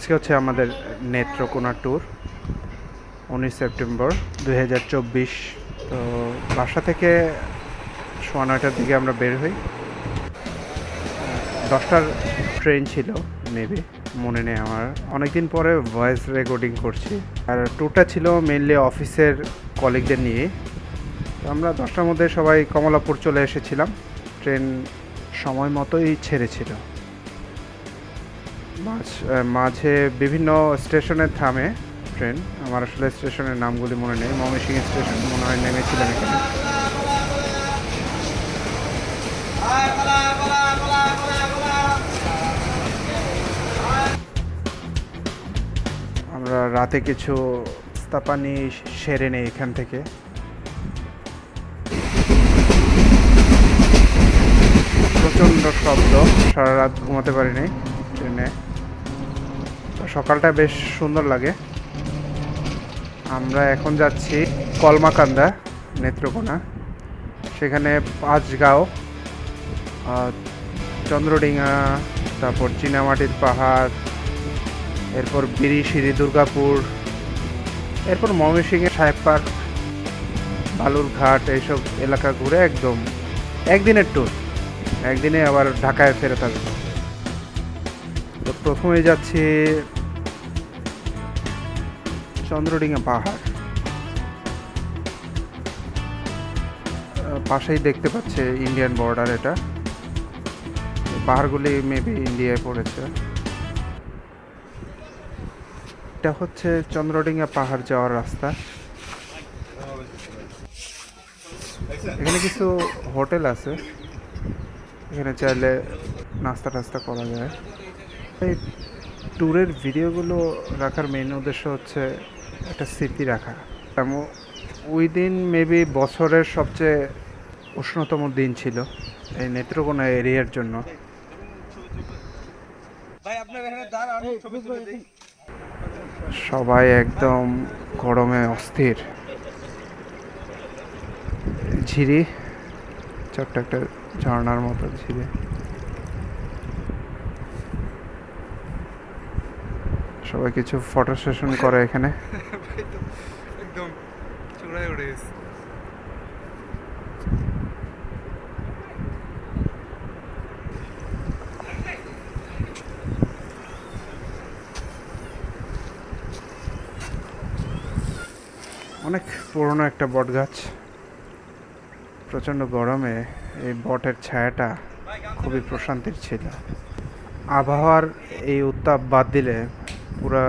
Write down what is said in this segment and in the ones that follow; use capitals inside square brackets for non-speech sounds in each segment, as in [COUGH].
আজকে হচ্ছে আমাদের নেত্রকোনা ট্যুর উনিশ সেপ্টেম্বর দুই হাজার চব্বিশ। তো বাসা থেকে সোয়া নয়টার দিকে আমরা বের হই। দশটার ট্রেন ছিল মেবি মনে নেই আমার। অনেকদিন পরে ভয়েস রেকর্ডিং করছি। আর ট্যুরটা ছিল মেনলি অফিসের কলিগদের নিয়ে তো আমরা দশটার মধ্যে সবাই কমলাপুর চলে এসেছিলাম। ট্রেন সময় মতোই ছেড়েছিল। মাঝ মাঝে বিভিন্ন স্টেশনে থামে ট্রেন। আমার আসলে স্টেশনের নামগুলি মনে নেই। ময়মনসিংহ স্টেশন মনে হয় নেমেছিলাম এখানে। আমরা রাতে কিছু স্তাপানি সেরে নেই এখান থেকে। প্রচণ্ড শব্দ। সারা রাত ঘুমাতে পারিনি ট্রেনে। সকালটা বেশ সুন্দর লাগে। আমরা এখন যাচ্ছি কলমাকান্দা, নেত্রকোনা। সেখানে পাঁচগাঁও চন্দ্রডিঙা তারপর চীনামাটির পাহাড়, এরপর বিরিশিরি দুর্গাপুর, এরপর ময়মনসিংহের সাহেব পার্ক বালুরঘাট এইসব এলাকা ঘুরে একদম একদিনের ট্যুর একদিনে আবার ঢাকায় ফেরত আসব। তো প্রথমে যাচ্ছি চন্দ্রডিঙা পাহাড়। পাশেই দেখতে পাচ্ছে ইন্ডিয়ান বর্ডার এটা। পাহাড়গুলি মেবি ইন্ডিয়ায় পড়েছে। এটা হচ্ছে চন্দ্রডিঙা পাহাড় যাওয়ার রাস্তা। এখানে কিছু হোটেল আছে। এখানে চাইলে নাস্তা টাস্তা করা যায়। এই ট্যুরের ভিডিওগুলো রাখার মেন উদ্দেশ্য হচ্ছে একটা স্মৃতি রাখা। ওই দিন মেবি বছরের সবচেয়ে উষ্ণতম দিন ছিল এই নেত্রকোনা এরিয়ার জন্য। ভাই আপনার এখানে দাঁড়ান ছবি তুলে দিই। সবাই একদম গরমে অস্থির। ঝিরি ছোট্ট একটা ঝর্ণার মতো ঝিরি। সবাই কিছু ফটো সেশন করে এখানে। [LAUGHS] [LAUGHS] একদম চূড়ায় অনেক পুরনো একটা বট গাছ। প্রচণ্ড গরমে এই বটের ছায়াটা খুবই প্রশান্তির ছিল। আবহাওয়ার এই উত্তাপ বাদ দিলে পুরা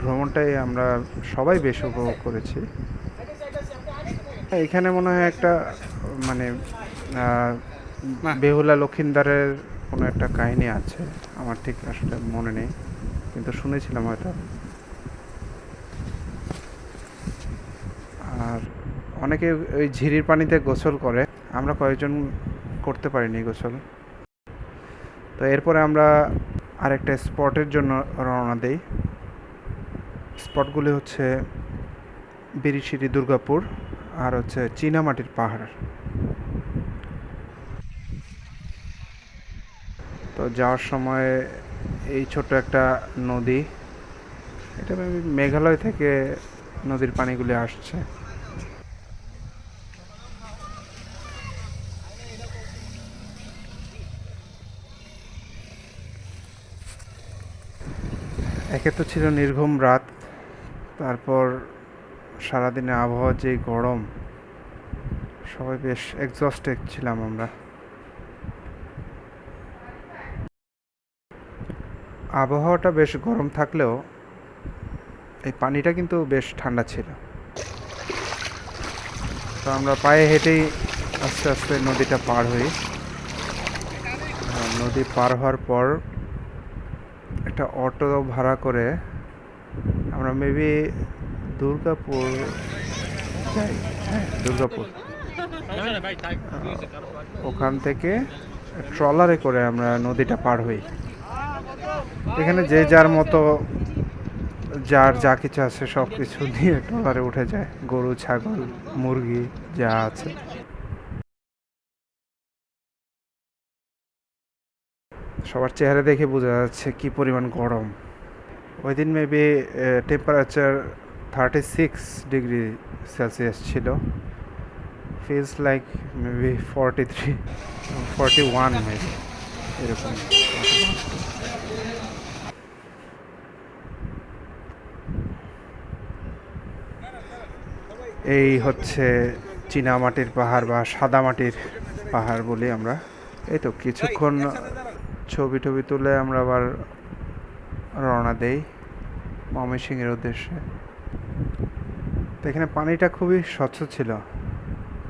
ভ্রমণটাই আমরা সবাই বেশ উপভোগ করেছি। এখানে মনে হয় একটা মানে বেহুলা লক্ষিন্দারের কোনো একটা কাহিনী আছে। আমার ঠিক আসলে মনে নেই কিন্তু শুনেছিলাম হয়তো। আর অনেকে ওই ঝিরির পানিতে গোসল করে। আমরা কয়েকজন করতে পারিনি গোসল। তো এরপরে আমরা আরেকটা স্পটের জন্য রওনা দেই। স্পটগুলি হচ্ছে বিরিশিরি দুর্গাপুর আর হচ্ছে চীনামাটির পাহাড়। তো যাওয়ার সময় এই ছোট্ট একটা নদী, এটা মেঘালয় থেকে নদীর পানিগুলি আসছে। একে তো ছিল নির্ঘুম রাত তারপর সারাদিনে আবহাওয়া যে গরম, সবাই বেশ এক্সস্টেড ছিলাম আমরা। আবহাওয়াটা বেশ গরম থাকলেও এই পানিটা কিন্তু বেশ ঠান্ডা ছিল। তো আমরা পায়ে হেঁটেই আস্তে আস্তে নদীটা পার হই। নদী পার হওয়ার পর একটা অটো ভাড়া করে আমরা মেবি দুর্গাপুর যাই হ্যাঁ দুর্গাপুর। ওখান থেকে ট্রলারে করে আমরা নদীটা পার হই। এখানে যে যার মতো, যার যা কিছু আছে সব কিছু নিয়ে ট্রলারে উঠে যায়। গরু, ছাগল, মুরগি যা আছে। সবার চেহারা দেখে বোঝা যাচ্ছে কি পরিমাণ গরম। ওই দিন maybe temperature thirty six degree celsius ছিল। Feels like maybe forty three forty one maybe এরকম। এই হচ্ছে চীনামাটির পাহাড় বা সাদা মাটির পাহাড় বলি আমরা। এই তো কিছুক্ষণ ছবি টবি তুলে আমরা আবার রওনা দেই ময়মনসিংহের উদ্দেশ্যে। তো এখানে পানিটা খুবই স্বচ্ছ ছিল।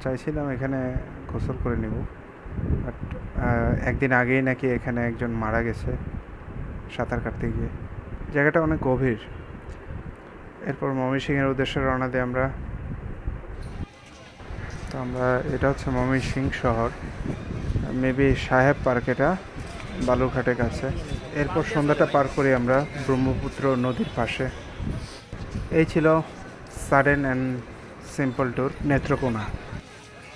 চাইছিলাম এখানে গোসল করে নেব। বাট একদিন আগেই নাকি এখানে একজন মারা গেছে সাঁতার কাটতে গিয়ে। জায়গাটা অনেক গভীর। এরপর ময়মনসিংহের উদ্দেশ্যে রওনা দিই আমরা। তো আমরা, এটা হচ্ছে ময়মনসিংহ শহর। মেবি সাহেব পার্ক এটা, বালুরঘাটের কাছে। এরপর সন্ধ্যাটা পার করি আমরা ব্রহ্মপুত্র নদীর পাশে। এই ছিল sudden and simple tour Netrokona.